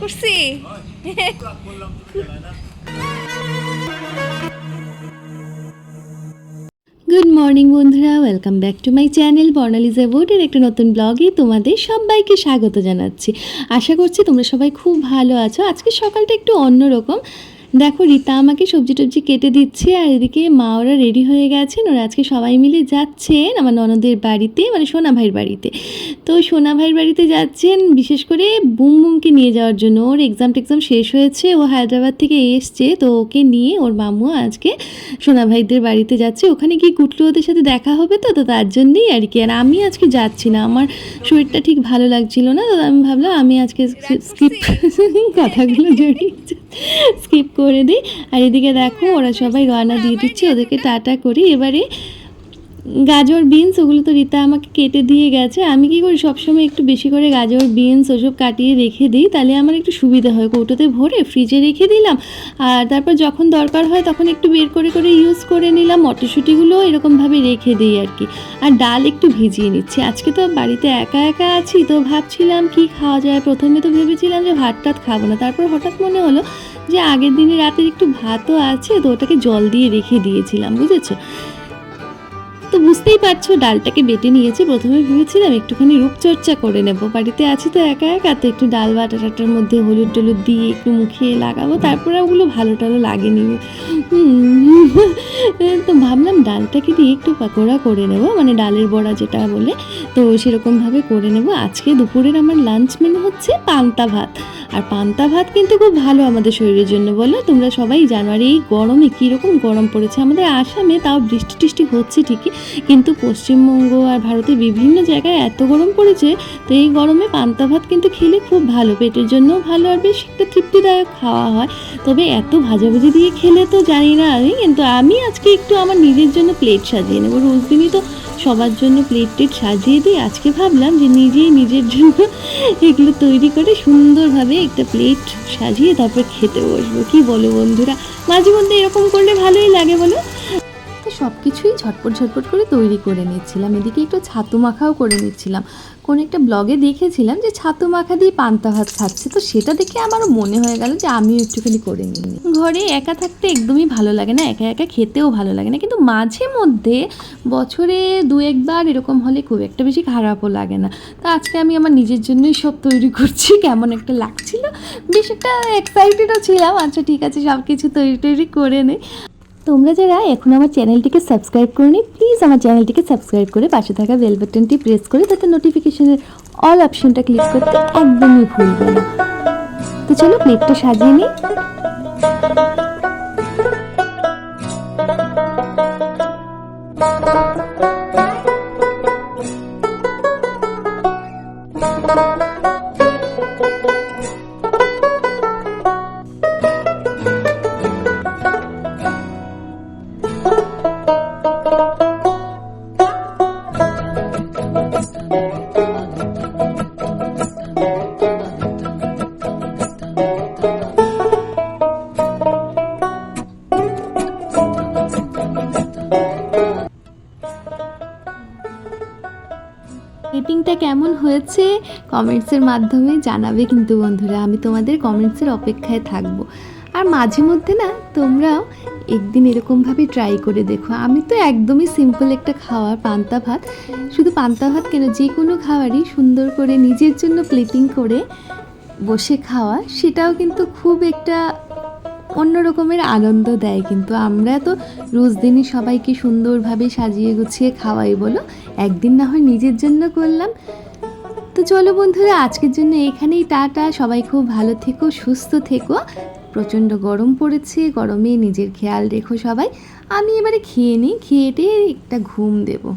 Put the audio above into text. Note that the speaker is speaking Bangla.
করছি? গুড মর্নিং বন্ধুরা। Welcome back to my channel বর্ণালিজা বোর্ডের একটা নতুন ব্লগে তোমাদের সবাইকে স্বাগত জানাচ্ছি। আশা করছি তোমরা সবাই খুব ভালো আছো। আজকে সকালটা একটু অন্যরকম। দেখো রীতা আমাকে সবজি টবজি কেটে দিচ্ছে আর এদিকে মা ওরা রেডি হয়ে গেছেন। ওরা আজকে সবাই মিলে যাচ্ছেন আমার ননদের বাড়িতে মানে সোনা ভাইয়ের বাড়িতে। তো সোনা ভাইয়ের বাড়িতে যাচ্ছেন বিশেষ করে বুম বুমকে নিয়ে যাওয়ার জন্য। ওর এক্সাম টেক্সাম শেষ হয়েছে ও হায়দ্রাবাদ থেকে এসছে। তো ওকে নিয়ে ওর মামু আজকে সোনা ভাইদের বাড়িতে যাচ্ছে। ওখানে গিয়ে কুটলু ওদের সাথে দেখা হবে তো তো তার জন্যই আর কি। আর আমি আজকে যাচ্ছি না। আমার শরীরটা ঠিক ভালো লাগছিল না। তো আমি ভাবলাম আমি আজকে স্কিপ কথাগুলো জড়িয়ে স্কিপ করে দিই আর এদিকে দেখো, ওরা সবাই গয়না দিয়ে দিচ্ছে। ওদেরকে টাটা করি। এবারে গাজর বিনস ওগুলো তো রীতা আমাকে কেটে দিয়ে গেছে। আমি কি করি, সবসময় একটু বেশি করে গাজর বিনস ওসব কাটিয়ে রেখে দিই, তাহলে আমার একটু সুবিধা হয়। কৌটোতে ভরে ফ্রিজে রেখে দিলাম, আর তারপর যখন দরকার হয় তখন একটু বের করে করে ইউজ করে নিলাম। মটরশুঁটিগুলো এরকমভাবে রেখে দিই আর কি। আর ডাল একটু ভিজিয়ে নিচ্ছি। আজকে তো বাড়িতে একা একা আছি, তো ভাবছিলাম কি খাওয়া যায়। প্রথমে তো ভেবেছিলাম যে ভাত টাত খাব না। তারপর হঠাৎ মনে হলো যে আগের দিনে রাতের একটু ভাতও আছে, তো ওটাকে জল দিয়ে রেখে দিয়েছিলাম, বুঝেছ? বুঝতেই পারছ, ডালটাকে বেটে নিয়েছি, প্রথমে ভেবেছিলাম একটুখানি রূপচর্চা করে নেব। বাড়িতে আছি তো একা একা, তো একটু ডাল বাটা টাটার মধ্যে হলুদ টলুদ দিয়ে একটু মুখিয়ে লাগাবো, তারপরে ওগুলো ভালো টালো লাগেনি। তো ভাবলাম ডালটাকে দিয়ে একটু পাকোড়া করে নেব মানে ডালের বড়া যেটা বলে। তো সেরকমভাবে করে নেব। আজকে দুপুরের আমার লাঞ্চ মেনু হচ্ছে পান্তা ভাত। আর পান্তা ভাত কিন্তু খুব ভালো আমাদের শরীরের জন্য, বলো? তোমরা সবাই জানো, আর এই গরমে কীরকম গরম পড়েছে? আমাদের আসামে তাও বৃষ্টি টিষ্টি হচ্ছে ঠিকই, কিন্তু পশ্চিমবঙ্গ আর ভারতের বিভিন্ন জায়গায় এত গরম পড়েছে, তো এই গরমে পান্তা ভাত কিন্তু খেলে খুব ভালো, পেটের জন্যও ভালো, আর বেশ একটা তৃপ্তিদায়ক খাওয়া হয়। তবে এত ভাজাভুজি দিয়ে খেলে তো জানি না আমি, কিন্তু আমি আজকে একটু আমার নিজের জন্য প্লেট সাজিয়ে নেব। রোজ দিনই তো সবার জন্য প্লেট টেট সাজিয়ে দিই। আজকে ভাবলাম যে নিজেই নিজের জন্য এগুলো তৈরি করে সুন্দরভাবে একটা প্লেট সাজিয়ে তারপর খেতে বসবো। কি বলো বন্ধুরা? মাঝে মধ্যে এরকম করলে ভালোই লাগে বলো। সব কিছুই ঝটপট ঝটপট করে তৈরি করে নিচ্ছিলাম। এদিকে একটু ছাতু মাখাও করে নিচ্ছিলাম। কোন একটা ব্লগে দেখেছিলাম যে ছাতু মাখা দিয়ে পান্তা ভাত খাচ্ছে। তো সেটা দেখে আমারও মনে হয়ে গেল যে আমিও একটুখানি করে নিই। ঘরে একা থাকতে একদমই ভালো লাগে না, একা একা খেতেও ভালো লাগে না। কিন্তু মাঝে মধ্যে বছরে দু একবার এরকম হলে খুব একটা বেশি খারাপও লাগে না। তো আজকে আমি আমার নিজের জন্যই সব তৈরি করছি। কেমন একটা লাগছিল। বেশ একটা এক্সাইটেডও ছিলাম। আচ্ছা ঠিক আছে সব কিছু তৈরি টৈরি করে নেই। তোমরা যারা এখন আমার চ্যানেলটিকে সাবস্ক্রাইব করনি প্লিজ আমার চ্যানেলটিকে সাবস্ক্রাইব করে পাশে থাকা বেল বাটনটি প্রেস করে তাতে নোটিফিকেশনের অল অপশনটা ক্লিক করতে একদমই ভুলবে না। তো চলো প্লেটটা সাজিয়ে নিই। রেটিংটা কেমন হয়েছে কমেন্টসের মাধ্যমে জানাবে কিন্তু বন্ধুরা, আমি তোমাদের কমেন্টসের অপেক্ষায় থাকব। আর মাঝে মধ্যে না, তোমরাও একদিন এরকমভাবে ট্রাই করে দেখো। আমি তো একদমই সিম্পল একটা খাওয়ার পান্তা ভাত, শুধু পান্তা ভাত কেন, যে কোনো খাবারই সুন্দর করে নিজের জন্য প্লেটিং করে বসে খাওয়া, সেটাও কিন্তু খুব একটা অন্য রকমের আনন্দ দেয়, কিন্তু আমরা তো রোজ দিনই সবাইকে সুন্দরভাবে সাজিয়ে গুছিয়ে খাওয়াই বলো। একদিন না হয় নিজের জন্য করলাম। তো চলো বন্ধুরা, আজকের জন্য এখানেই টাটা। সবাই খুব ভালো থেকো, সুস্থ থেকো। প্রচণ্ড গরম পড়েছে, গরমে নিজের খেয়াল রেখো সবাই। আমি এবারে খেয়ে নিই, খেয়ে একটা ঘুম দেবো।